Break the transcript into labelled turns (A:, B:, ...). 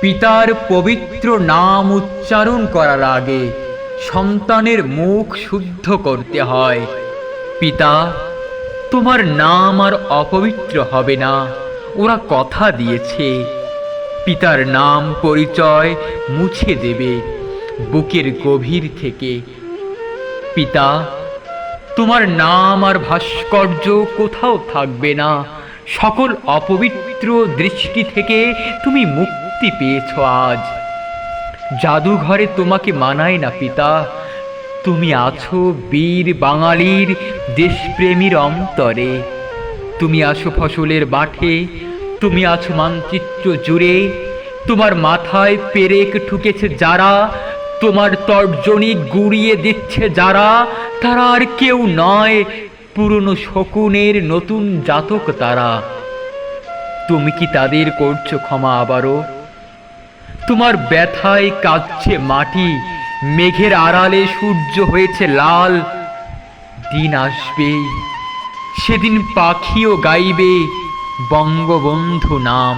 A: পিতার পবিত্র নাম উচ্চারণ করার আগে সন্তানের মুখ শুদ্ধ করতে হয়। পিতা, তোমার নাম আর অপবিত্র হবে না, ওরা কথা দিয়েছে। পিতার নাম পরিচয় মুছে দেবে বুকের গভীর থেকে। পিতা, তোমার নাম আর ভাস্কর্য কোথাও থাকবে না, সকল অপবিত্র দৃষ্টি থেকে তুমি মুক্তি পেয়েছ আজ। জাদুঘরে তোমাকে মানায় না পিতা। তুমি আছো বীর বাঙালির দেশপ্রেমীর অন্তরে। তুমি আছো ফসলের মাঠে, তুমি আছো মানচিত্র জুড়ে। তোমার মাথায় পেরেক ঠুকেছে যারা, তোমার তর্জনী গুড়িয়ে দিচ্ছে যারা। তারা আর কেউ নয়, পুরনো শকুনের নতুন জাতক তারা। তুমি কি তাদের করছ ক্ষমা আবারও? তোমার ব্যথায় কাঁদছে মাটি, মেঘের আড়ালে সূর্য হয়েছে লাল। দিন আসবে, সেদিন পাখিও গাইবে বঙ্গবন্ধু নাম।